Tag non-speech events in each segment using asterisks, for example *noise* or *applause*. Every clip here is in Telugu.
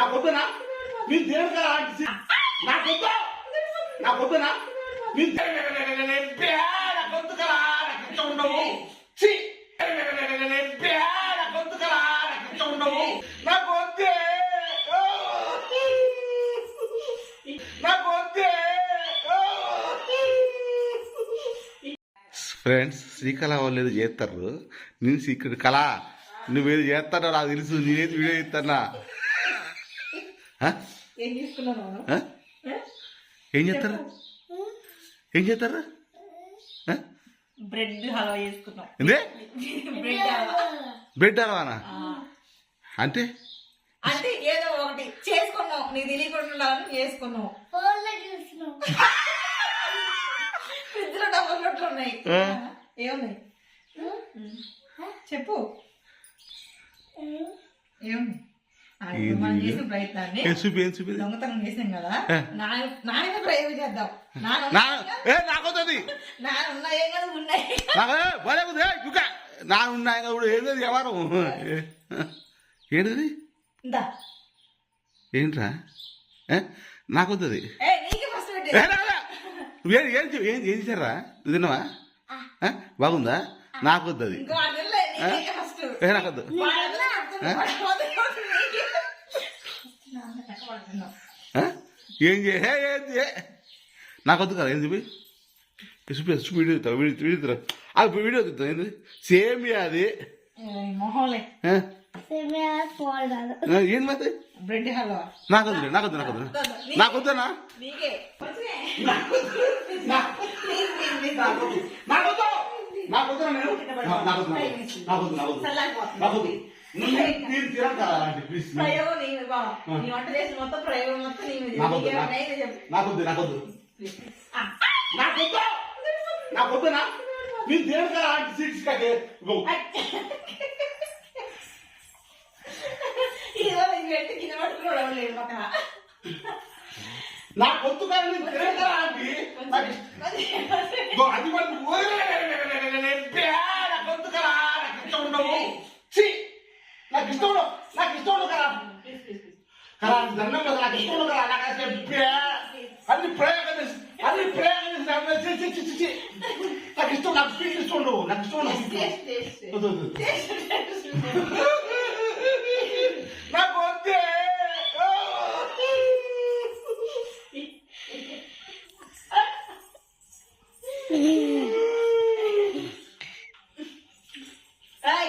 నాకు వద్దునా మీరు తినరు కదా నాకు వద్దు నాకు వద్దునా మీరు నాకు వద్దు కదా నాకు ఉండవు నాకు వద్దు కదా నాకు ఉండవు నాకు వద్దే నాకు వద్దే ఫ్రెండ్స్ శ్రీకళ వాళ్ళు ఏదో చేస్తారు నేను ఇక్కడ కళ నువ్వేది చేస్తానో నాకు తెలుసు నేనేది వీడియో చేస్తానా ఏం తీసుకున్నాను ఏం? చేస్తారు? ఏం చేస్తారు? బ్రెడ్ హల్వా చేసుకున్నాం. బ్రెడ్ హల్వా. బ్రెడ్ అలవానా ఆ. అంటే? అంటే ఏదో ఒకటి చేసుకున్నాం. నీకు తెలియకుండా ఉండాలని చేసుకున్నాం *laughs* ఫ్రిడ్జ్లో డబ్బులు రొట్టెలు ఉన్నాయి. ఏమున్నాయి? చెప్పు. ఏమున్నాయి? నాకొద్ది నాన్న ఉన్నాయే? కదా ఏంటది ఎవరు ఏంటిది? ఏంట్రా? ఏ? నాకొద్దది ఏ ఏ, చేశారా? తిన్నావా? బాగుందా? నాకొద్దు ఆ? ఏం చే ఏ, ఏం చే నాకొద్దు కదా ఏం చూపి ఏ చూపి వీడియో తీస్తావు వీడియో వీడియో అది వీడియో తీస్తావు ఏంది? సేమ్ అది. ఏంది మరి? బ్రెడ్ హల్వా. నాకొద్దు నాకొద్దు నాకొద్దు నాకొద్దునా నీకే నాకొద్దు నాకొద్దు నాకొద్దు నేను తిరగ కదా ఆంటీ ప్లీజ్ నీ. నీ నీ. నాకొద్దు. నాకొద్దు నాకొద్దు నాకొద్దునా మీరు తిరగ కదా ఆంటీ సీట్స్ కింద పక్కన. నాకొద్దు కానీ అది కూడా నాకు ఇష్టం ఉండవు ఛీ! నాకు ఇష్టం ఉండవు నాకు ఇష్టం ఉండవు కదా ప్లీజ్, ప్లీజ్, ప్లీజ్. కదా దండం కదా నాకు ఇష్టం ఉండదు కదా నాకు అసలు బే- అన్ని ప్రయోగం చేసి అన్ని ప్రయోగం చేసి నాకు చి- చి- చి- చి- చి. నాకు ఇష్టం నాకు స్పీడ్ ఇష్టం ఉండవు నాకు ఇష్టం ఉండవు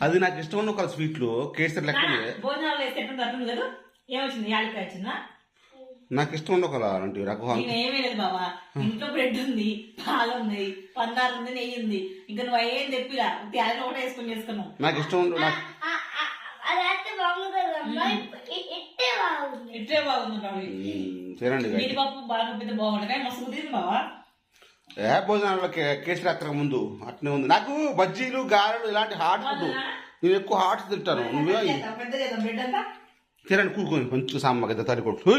అది నాకు ఇష్టం ఉన్న ఒక స్వీట్లు కేసరి లెక్క. భోజనాలు వేస్తే ఎట్టుంది అట్టుంది కదా? ఏమొచ్చింది? యాడికాయ వచ్చిందా? నాకు ఇష్టం ఉన్న ఒక అలాంటి రకం నేను ఏమీ లేదు బాబా ఇంట్లో బ్రెడ్ ఉంది పాలు ఉంది పందారు ఉంది నెయ్యి ఉంది. ఇంకా నువ్వు ఏం తెప్పిలా? తేలిన ఒకటి వేసుకొని చేసుకున్నావు. నాకు ఇష్టం ఉండు నాకు ఇట్టే బాగుంది. తినండి. నీటి పప్పు బాగా పెద్ద బాగుంటుంది. కానీ మస్తు కుదిరింది బావా. ఏ భోజనాల్లో కే- కేసరి అత్తక ముందు అట్నే ఉంది. నాకు బజ్జీలు గారెలు ఇలాంటి హాట్ ఫుడ్ నేను ఎక్కువ హాట్ తింటాను. నువ్వే తినండి కూడుకొని కొంచెం సామ్మ కదా తడి కొట్టు.